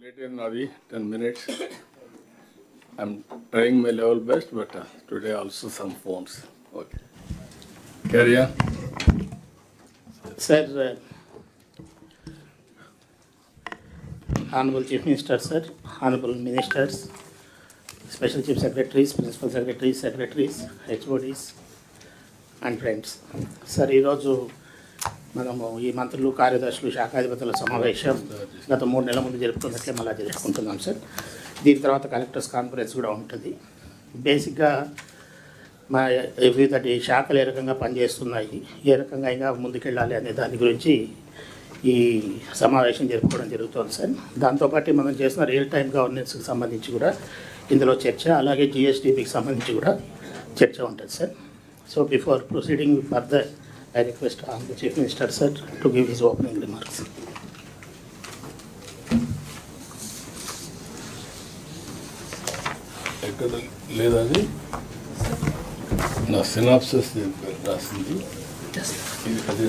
Late in Nadi, 10 minutes. I'm trying my level best, but uh, today also some phones. Okay. Carry on. Sir, uh, Honorable Chief Minister, sir, Honorable Ministers, Special Chief Secretaries, Principal Secretaries, Secretaries, HODs, and friends. Sir ఈరోజు మనము ఈ మంత్రులు కార్యదర్శులు శాఖాధిపతుల సమావేశం గత మూడు నెలల ముందు జరుపుకున్నట్లే మళ్ళీ జరుపుకుంటున్నాం సార్. దీని తర్వాత కలెక్టర్స్ కాన్ఫరెన్స్ కూడా ఉంటుంది. బేసిక్గా మా వివిధ శాఖలు ఏ రకంగా పనిచేస్తున్నాయి ఏ రకంగా ఇంకా ముందుకెళ్ళాలి అనే దాని గురించి ఈ సమావేశం జరుపుకోవడం జరుగుతుంది సార్. దాంతోపాటు మనం చేసిన రియల్ టైం గవర్నెన్స్కి సంబంధించి కూడా ఇందులో చర్చ అలాగే జిఎస్టీపీకి సంబంధించి కూడా చర్చ ఉంటుంది sir. So before proceeding further I request on the chief minister sir to give his opening remarks ఎక్కడ లేదని నా సినాప్సస్ రాసింది ఇది అదే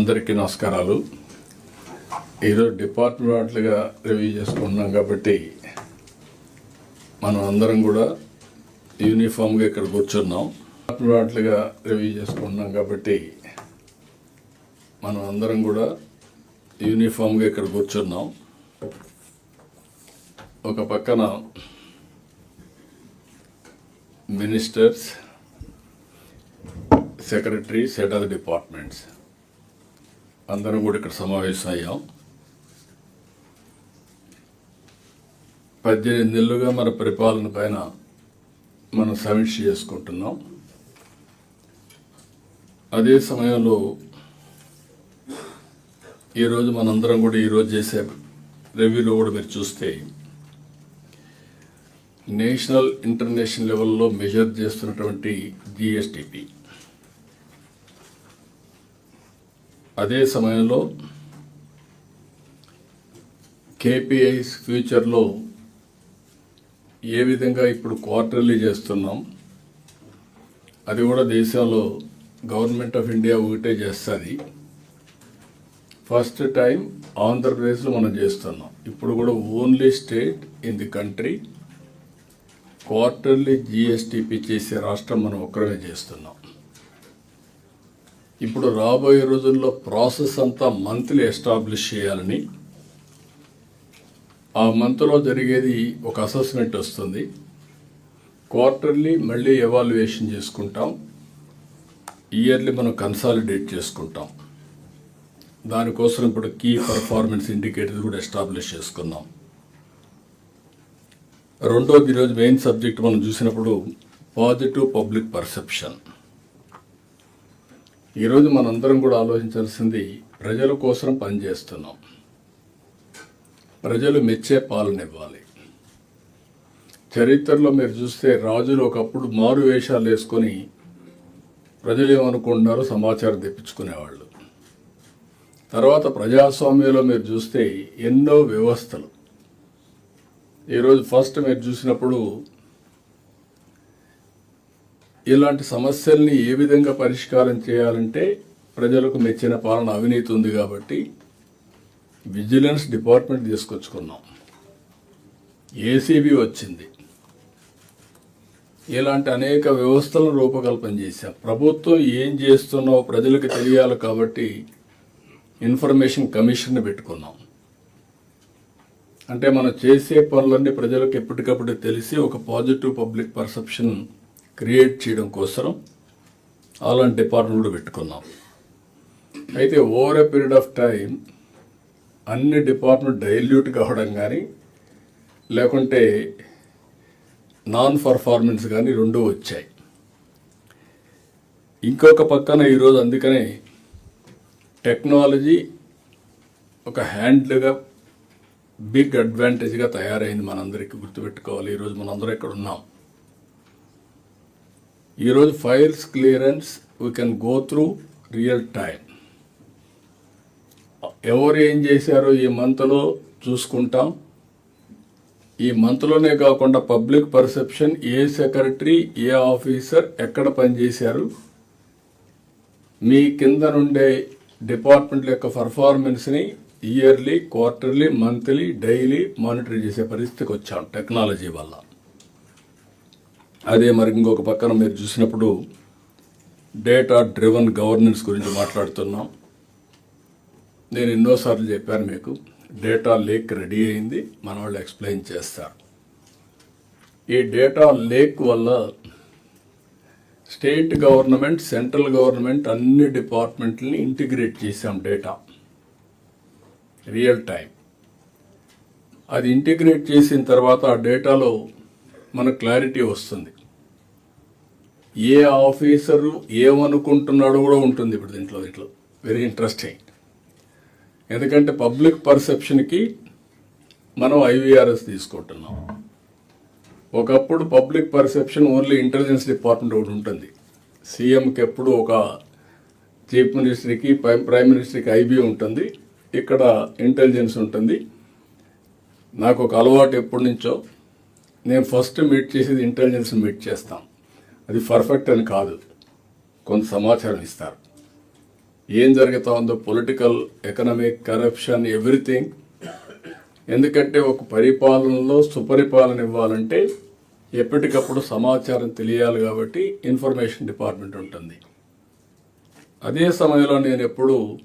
అందరికీ నమస్కారాలు. ఈరోజు డిపార్ట్మెంట్లుగా రివ్యూ చేసుకుంటున్నాం కాబట్టి మనం అందరం కూడా యూనిఫామ్గా ఇక్కడ కూర్చున్నాం. డిపార్ట్మెంట్లుగా రివ్యూ చేసుకుంటున్నాం కాబట్టి మనం అందరం కూడా యూనిఫామ్గా ఇక్కడ కూర్చున్నాం. ఒక పక్కన ministers secretaries head of departments. అందరం కూడా ఇక్కడ సమావేశం అయ్యాం పద్దెనిమిది నెలలుగా మన పరిపాలన పైన మనం సమీక్ష చేసుకుంటున్నాం. అదే సమయంలో ఈరోజు మనందరం కూడా ఈరోజు చేసే రివ్యూలో కూడా మీరు చూస్తే నేషనల్ ఇంటర్నేషనల్ లెవెల్లో మెజర్ చేస్తున్నటువంటి జిఎస్టిపి. అదే సమయంలో కేపీఐస్ ఫ్యూచర్లో ఏ విధంగా ఇప్పుడు క్వార్టర్లీ చేస్తున్నాం అది కూడా దేశంలో గవర్నమెంట్ ఆఫ్ ఇండియా ఒకటే చేస్తుంది. ఫస్ట్ టైం ఆంధ్రప్రదేశ్లో మనం చేస్తున్నాం. ఇప్పుడు కూడా only state in the country quarterly GSDP చేసే రాష్ట్రం మనం ఒక్కరమే చేస్తున్నాం. ఇప్పుడు రాబోయే రోజుల్లో ప్రాసెస్ అంతా మంత్లీ ఎస్టాబ్లిష్ చేయాలని ఆ మంత్లో జరిగేది ఒక అసెస్మెంట్ వస్తుంది. క్వార్టర్లీ మళ్ళీ ఎవాల్యుయేషన్ చేసుకుంటాం. ఇయర్లీ మనం కన్సాలిడేట్ చేసుకుంటాం. దానికోసం ఇప్పుడు కీ పర్ఫార్మెన్స్ ఇండికేటర్స్ కూడా ఎస్టాబ్లిష్ చేసుకున్నాం రెండోది ఈరోజు మెయిన్ సబ్జెక్ట్ మనం చూసినప్పుడు పాజిటివ్ పబ్లిక్ పర్సెప్షన్. ఈరోజు మనందరం కూడా ఆలోచించాల్సింది ప్రజల కోసం పనిచేస్తున్నాం. ప్రజలు మెచ్చే పాలనివ్వాలి. చరిత్రలో మీరు చూస్తే రాజులు ఒకప్పుడు మారు వేషాలు వేసుకొని ప్రజలు ఏమనుకుంటున్నారో సమాచారం తెప్పించుకునేవాళ్ళు. తర్వాత ప్రజాస్వామ్యంలో మీరు చూస్తే ఎన్నో వ్యవస్థలు. ఈరోజు ఫస్ట్ మీరు చూసినప్పుడు ఇలాంటి సమస్యల్ని ఏ విధంగా పరిష్కారం చేయాలంటే ప్రజలకు మెచ్చిన పాలన అవినీతి ఉంది కాబట్టి విజిలెన్స్ డిపార్ట్మెంట్ తీసుకొచ్చుకున్నాం. ఏసీబీ వచ్చింది. ఇలాంటి అనేక వ్యవస్థలను రూపకల్పన చేశాం. ప్రభుత్వం ఏం చేస్తున్నావో ప్రజలకు తెలియాలి కాబట్టి ఇన్ఫర్మేషన్ కమిషన్ పెట్టుకున్నాం. అంటే మనం చేసే పనులన్నీ ప్రజలకు ఎప్పటికప్పుడు తెలిసి ఒక పాజిటివ్ పబ్లిక్ పర్సెప్షన్ క్రియేట్ చేయడం కోసం అలాంటి డిపార్ట్మెంట్ కూడా పెట్టుకున్నాం. అయితే over a period of time అన్ని డిపార్ట్మెంట్ డైల్యూట్ కావడం కానీ లేకుంటే నాన్ పర్ఫార్మెన్స్ కానీ రెండూ వచ్చాయి. ఇంకొక పక్కన ఈరోజు అందుకనే టెక్నాలజీ ఒక హ్యాండ్లుగా బిగ్ అడ్వాంటేజ్గా తయారైంది మనందరికీ గుర్తుపెట్టుకోవాలి. ఈరోజు మనందరం ఇక్కడ ఉన్నాం. ఈరోజు files clearance we can go through real time ఎవరు ఏం చేశారో ఈ మంత్లో చూసుకుంటాం. ఈ మంత్లోనే కాకుండా పబ్లిక్ పర్సెప్షన్ ఏ సెక్రటరీ ఏ ఆఫీసర్ ఎక్కడ పనిచేశారు మీ కింద నుండే డిపార్ట్మెంట్ యొక్క పర్ఫార్మెన్స్ని yearly quarterly monthly daily monitor చేసే పరిస్థితికి వచ్చాం టెక్నాలజీ వల్ల. అదే మరి ఇంకొక పక్కన మీరు చూసినప్పుడు డేటా డ్రివన్ గవర్నెన్స్ గురించి మాట్లాడుతున్నాం. నేను ఎన్నోసార్లు చెప్పాను మీకు డేటా లేక్ రెడీ అయింది మన వాళ్ళు ఎక్స్ప్లెయిన్ చేస్తారు. ఈ డేటా లేక్ వల్ల స్టేట్ గవర్నమెంట్ సెంట్రల్ గవర్నమెంట్ అన్ని డిపార్ట్మెంట్లని ఇంటిగ్రేట్ చేశాం డేటా రియల్ టైం అది ఇంటిగ్రేట్ చేసిన తర్వాత ఆ డేటాలో మనకు క్లారిటీ వస్తుంది. ఏ ఆఫీసరు ఏమనుకుంటున్నాడో కూడా ఉంటుంది ఇప్పుడు దీంట్లో దీంట్లో. వెరీ ఇంట్రెస్టింగ్ ఎందుకంటే పబ్లిక్ పర్సెప్షన్కి మనం ఐవీఆర్ఎస్ తీసుకుంటున్నాం ఒకప్పుడు public perception only intelligence department ఒకటి ఉంటుంది. సీఎంకి ఎప్పుడు ఒక చీఫ్ మినిస్టర్కి ప్రైమ్ మినిస్టర్కి ఐబీ ఉంటుంది. ఇక్కడ ఇంటెలిజెన్స్ ఉంటుంది. నాకు ఒక అలవాటు ఎప్పటి నుంచో. నేను ఫస్ట్ మీట్ చేసేది ఇంటెలిజెన్స్ మీట్ చేస్తాం. అది పర్ఫెక్ట్ అని కాదు. కొంత సమాచారం ఇస్తారు. ఏం జరుగుతా ఉందో పొలిటికల్ ఎకనామిక్ కరప్షన్ ఎవ్రీథింగ్ ఎందుకంటే ఒక పరిపాలనలో సుపరిపాలన ఇవ్వాలంటే ఎప్పటికప్పుడు సమాచారం తెలియాలి కాబట్టి ఇన్ఫర్మేషన్ డిపార్ట్మెంట్ ఉంటుంది. అదే సమయంలో నేను ఎప్పుడు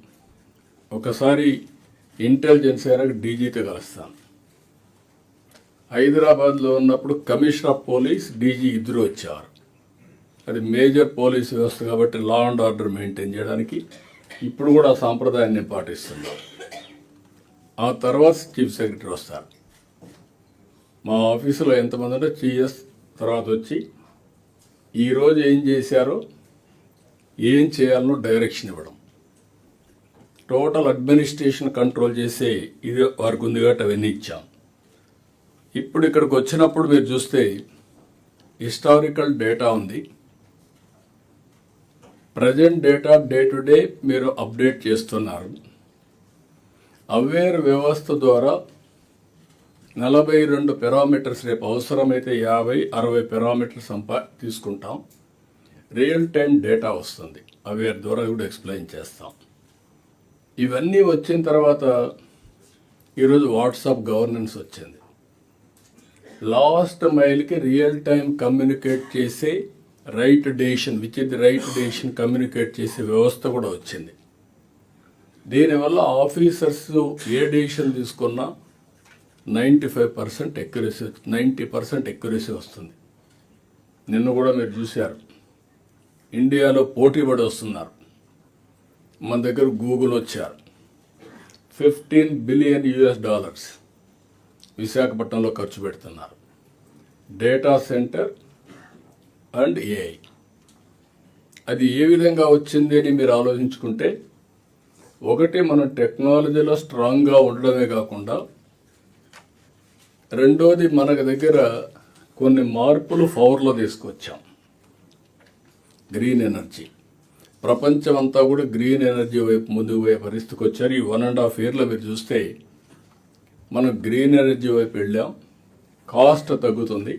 ఒకసారి ఇంటెలిజెన్స్ అయినా డీజీతో కలుస్తాను. హైదరాబాద్లో ఉన్నప్పుడు కమిషనర్ ఆఫ్ పోలీస్ డీజీ ఇద్దరు వచ్చారు. అది మేజర్ పోలీస్ వ్యవస్థ కాబట్టి లా అండ్ ఆర్డర్ మెయింటైన్ చేయడానికి ఇప్పుడు కూడా ఆ సాంప్రదాయాన్ని పాటిస్తున్నాం ఆ తర్వాత చీఫ్ సెక్రటరీ వస్తారు. మా ఆఫీసులో ఎంతమంది ఉంటే చీఎస్ తర్వాత వచ్చి ఈరోజు ఏం చేశారో ఏం చేయాలనో డైరెక్షన్ ఇవ్వడం. టోటల్ అడ్మినిస్ట్రేషన్ కంట్రోల్ చేసే ఇది వారికి ఉంది కాబట్టి అవన్నీ ఇచ్చాం. ఇప్పుడు ఇక్కడికి వచ్చినప్పుడు మీరు చూస్తే హిస్టారికల్ డేటా ఉంది. Present data day to day మీరు అప్డేట్ చేస్తున్నారు. అవేర్ వ్యవస్థ ద్వారా నలభై రెండు పెరామీటర్స్ రేపు అవసరమైతే యాభై అరవై పెరామీటర్స్ సంపా తీసుకుంటాం. రియల్ టైం డేటా వస్తుంది. అవేర్ ద్వారా కూడా ఎక్స్ప్లెయిన్ చేస్తాం. ఇవన్నీ వచ్చిన తర్వాత ఈరోజు వాట్సాప్ గవర్నెన్స్ వచ్చింది. లాస్ట్ మైల్కి రియల్ టైం కమ్యూనికేట్ చేసే right decision which is the right decision communicate చేసే వ్యవస్థ కూడా వచ్చింది. దీనివల్ల ఆఫీసర్స్ ఏ డేషన్ తీసుకున్నా ninety five percent accuracy ninety percent accuracy వస్తుంది. నిన్ను కూడా మీరు చూశారు. ఇండియాలో పోటీ పడి వస్తున్నారు. మన దగ్గర గూగుల్ వచ్చారు. ఫిఫ్టీన్ బిలియన్ యుఎస్ డాలర్స్ విశాఖపట్నంలో ఖర్చు పెడుతున్నారు. డేటా సెంటర్ అండ్ ఏఐ అది ఏ విధంగా వచ్చింది అని మీరు ఆలోచించుకుంటే ఒకటి మనం టెక్నాలజీలో స్ట్రాంగ్గా ఉండడమే కాకుండా రెండోది మనకు దగ్గర కొన్ని మార్పులు పవర్లో తీసుకొచ్చాం. గ్రీన్ ఎనర్జీ ప్రపంచం అంతా కూడా గ్రీన్ ఎనర్జీ వైపు ముందుకు పోయే పరిస్థితికి వచ్చారు. ఈ వన్ అండ్ హాఫ్ ఇయర్లో మీరు చూస్తే మనం గ్రీన్ ఎనర్జీ వైపు వెళ్ళాం. కాస్ట్ తగ్గుతుంది.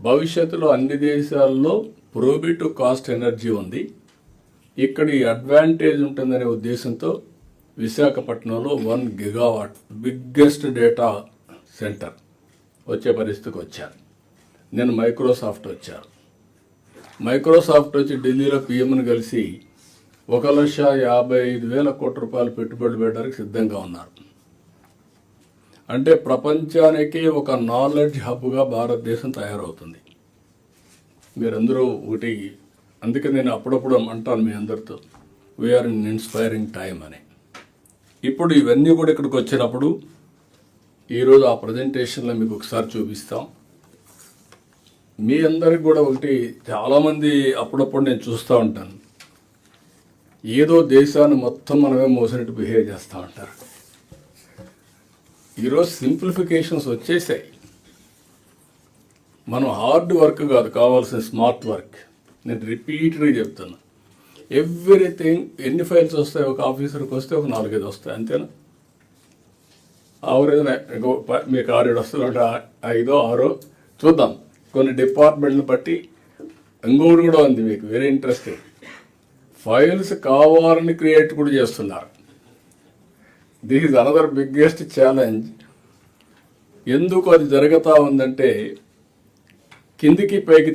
భవిష్యత్తులో అన్ని దేశాల్లో ప్రోబిట్ కాస్ట్ ఎనర్జీ ఉంది. ఇక్కడ ఈ అడ్వాంటేజ్ ఉంటుందనే ఉద్దేశంతో విశాఖపట్నంలో one gigawatt biggest data centre వచ్చే పరిస్థితికి వచ్చారు. నేను మైక్రోసాఫ్ట్ వచ్చారు మైక్రోసాఫ్ట్ వచ్చి ఢిల్లీలో పిఎంను కలిసి ఒక లక్ష యాభై ఐదు వేల కోట్ల రూపాయలు పెట్టుబడులు పెట్టడానికి సిద్ధంగా ఉన్నారు. అంటే ప్రపంచానికి ఒక నాలెడ్జ్ హబ్గా భారతదేశం తయారవుతుంది. మీరందరూ ఒకటి అందుకే నేను అప్పుడప్పుడు అంటాను మీ అందరితో వీఆర్ ఇన్ ఇన్స్పైరింగ్ టైం అని. ఇప్పుడు ఇవన్నీ కూడా ఇక్కడికి వచ్చినప్పుడు ఈరోజు ఆ ప్రజెంటేషన్లో మీకు ఒకసారి చూపిస్తాం. మీ అందరికి కూడా ఒకటి చాలామంది అప్పుడప్పుడు నేను చూస్తూ ఉంటాను. ఏదో దేశాన్ని మొత్తం మనమే మోసినట్టు బిహేవ్ చేస్తూ ఉంటారు. ఈరోజు సింప్లిఫికేషన్స్ వచ్చేసాయి. మనం హార్డ్ వర్క్ కాదు కావాల్సిన స్మార్ట్ వర్క్. నేను రిపీట్గా చెప్తున్నా. ఎవ్రీథింగ్ ఎన్ని ఫైల్స్ వస్తాయి? ఒక ఆఫీసర్కి వస్తే ఒక నాలుగైదు వస్తాయి అంతేనా? ఆవరేదైనా మీకు ఆరేడు అంటే ఐదో ఆరో. చూద్దాం. కొన్ని డిపార్ట్మెంట్ని బట్టి ఇంకోటి కూడా ఉంది మీకు వెరీ ఇంట్రెస్టింగ్ ఫైల్స్ కావాలని క్రియేట్ కూడా చేస్తున్నారు. This is another biggest challenge ఎందుకు అది జరుగుతూ ఉందంటే కిందికి పైకి